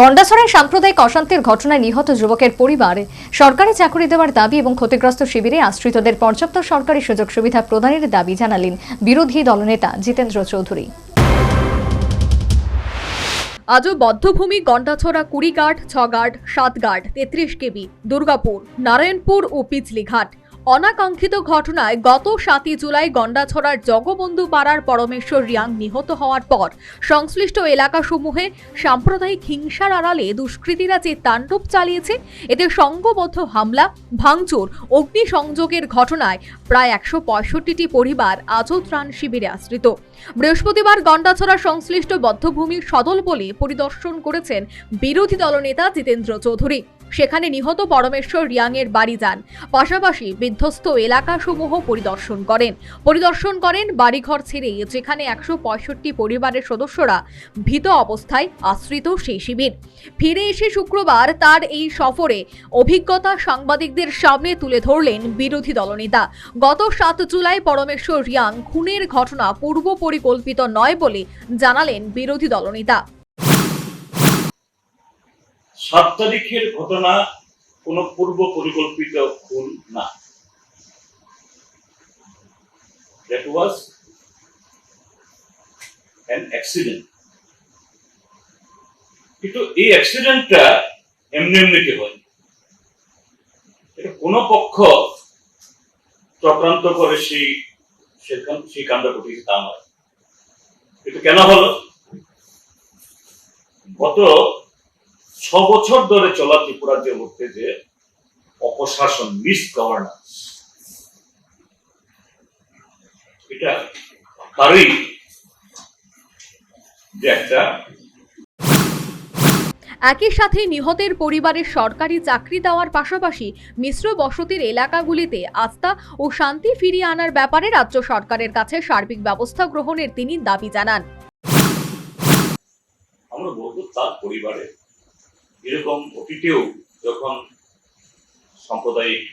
গন্ডাছড়ায় সাম্প্রদায়িক অশান্তির ঘটনায় নিহত যুবকের পরিবার সরকারি চাকরি দেওয়ার দাবি এবং ক্ষতিগ্রস্ত শিবিরে আশ্রিতদের পর্যাপ্ত সরকারি সুযোগ সুবিধা প্রদানের দাবি জানালেন বিরোধী দলনেতা জিতেন্দ্র চৌধুরী। আজও বদ্ধভূমি গন্ডাছড়া কুড়িঘাট, ছগাট সাতঘাট তেত্রিশ কেবি, দুর্গাপুর, নারায়ণপুর ও পিচলিঘাট অনাকাঙ্ক্ষিত ঘটনায় গত সাতই জুলাই গন্ডাছড়ার জগবন্ধু পাড়ার পরমেশ্বর রিয়াং নিহত হওয়ার পর সংশ্লিষ্ট এলাকাসমূহে সাম্প্রদায়িক হিংসার আড়ালে দুষ্কৃতীরা যে তাণ্ডব চালিয়েছে, এতে সংঘবদ্ধ হামলা, ভাঙচুর, অগ্নিসংযোগের ঘটনায় প্রায় একশো পঁয়ষট্টিটি পরিবার আজও ত্রাণ শিবিরে আশ্রিত। বৃহস্পতিবার গন্ডাছড়া সংশ্লিষ্ট বদ্ধভূমির সদল বলে পরিদর্শন করেছেন বিরোধী দলনেতা জিতেন্দ্র চৌধুরী। সেখানে নিহত পরমেশ্বর রিয়াংয়ের বাড়ি যান। পাশাপাশি বিধ্বস্ত এলাকাসমূহ পরিদর্শন করেন। পরিদর্শন করেন বাড়িঘর ছেড়ে, যেখানে একশো পঁয়ষট্টি পরিবারের সদস্যরা ভীত অবস্থায় আশ্রিত সেই শিবির। ফিরে এসে শুক্রবার তার এই সফরে অভিজ্ঞতা সাংবাদিকদের সামনে তুলে ধরলেন বিরোধী দলনেতা। গত সাত জুলাই পরমেশ্বর রিয়াং খুনের ঘটনা পূর্ব পরিকল্পিত নয় বলে জানালেন বিরোধী দলনেতা। সাত তারিখের ঘটনা কোনো পূর্ব পরিকল্পিত খুন না। কিন্তু এই অ্যাক্সিডেন্টটা এমনি এমনিতে হয়? এটা কোনো পক্ষ চক্রান্ত করে সেই সেখান সেই কাণ্ড ঘটিয়েছে তা নয়। কিন্তু কেন হলো? গত ছ বছর ধরে চলা ত্রিপুরার মধ্যে যে অপশাসন মিস গভর্নেন্স এটা তারই যে একটা একই সাথে নিহতের পরিবারের সরকারি চাকরি দেওয়ার পাশাপাশি মিশ্র বসতির এলাকাগুলিতে আস্থা ও শান্তি ফিরিয়ে আনার ব্যাপারে রাজ্য সরকারের কাছে সার্বিক ব্যবস্থা গ্রহণের তিনি দাবি জানান। আমরা বলব তার পরিবারে এরকম অতীতেও যখন সাম্প্রদায়িক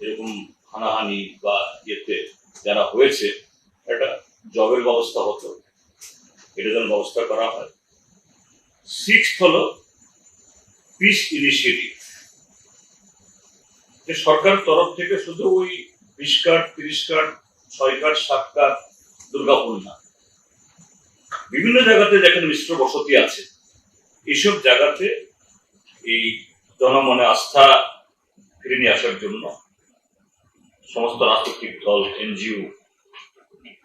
এরকম হানাহানি বা ইয়েতে যারা হয়েছে, একটা জবের ব্যবস্থা হতো। এটা যেন ব্যবস্থা করা হয়। সিক্স হলো পিস ইনিশিয়েটিভ সরকার তরফ থেকে শুধু ওই বিশ কার্ড তিরিশ কার্ড ছয় কার্ড সাত কার্ড দুর্গাপুর না। বিভিন্ন জায়গাতে যেখানে মিশ্র বসতি আছে। এইসব জায়গাতে এই জনমনে আস্থা ফিরে নিয়ে আসার জন্য সমস্ত রাজনৈতিক দল, এনজিও,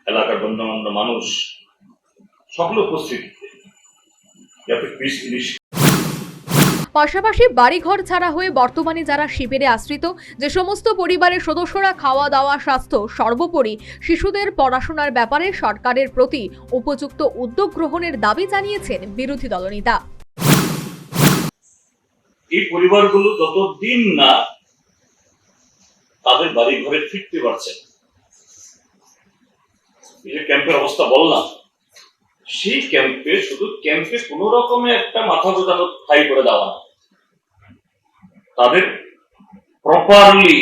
এলাকার গণ্যমান্য মানুষ, সকল উপস্থিতিতে পাশাপাশি বাড়িঘর ছাড়া হয়ে বর্তমানে যারা শিবিরে আশ্রিত, যে সমস্ত পরিবারের সদস্যরা খাওয়া দাওয়া, স্বাস্থ্য, সর্বোপরি শিশুদের পড়াশোনার ব্যাপারে সরকারের প্রতি উপযুক্ত উদ্যোগ গ্রহণের দাবি জানিয়েছেন বিরোধী দলনেতা। এই পরিবারগুলো যতদিন না তাদের বাড়ি ঘরে ফিরতে পারছে এই যে ক্যাম্পের অবস্থা বললাম, সেই ক্যাম্পে শুধু ক্যাম্পে কোন রকমে একটা মাথা গোটানো ঠাই করে দেওয়া তাদের প্রপারলি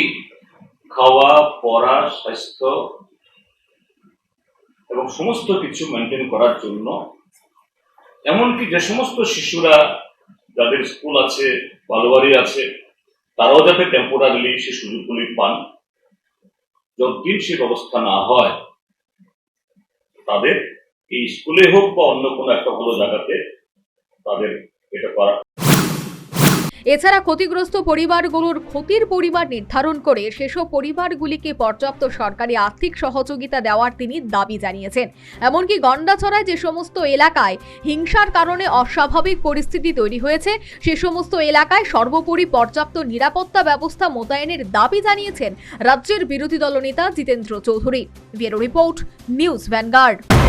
খাওয়া, পড়া, স্বাস্থ্য এবং সমস্ত কিছু মেনটেন করার জন্য, এমনকি যে সমস্ত শিশুরা যাদের স্কুল আছে বালুবাড়ি আছে। তারাও যাতে টেম্পোরারিলি সে সুযোগগুলি পান যতদিন সে ব্যবস্থা না হয়, তাদের এই স্কুলে হোক বা অন্য কোনো একটা ভালো জায়গাতে তাদের এটা করা এছাড়া ক্ষতিগ্রস্ত পরিবারগুলোর ক্ষতির পরিমাণ নির্ধারণ করে সেসব পরিবারগুলিকে পর্যাপ্ত সরকারি আর্থিক সহযোগিতা দেওয়ার তিনি দাবি জানিয়েছেন। এমনকি গন্ডাছড়ায় যে সমস্ত এলাকায় হিংসার কারণে অস্বাভাবিক পরিস্থিতি তৈরি হয়েছে, সে সমস্ত এলাকায় সর্বোপরি পর্যাপ্ত নিরাপত্তা ব্যবস্থা মোতায়েনের দাবি জানিয়েছেন রাজ্যের বিরোধী দলনেতা Jitendra Chowdhury. Bureau report, news Vanguard.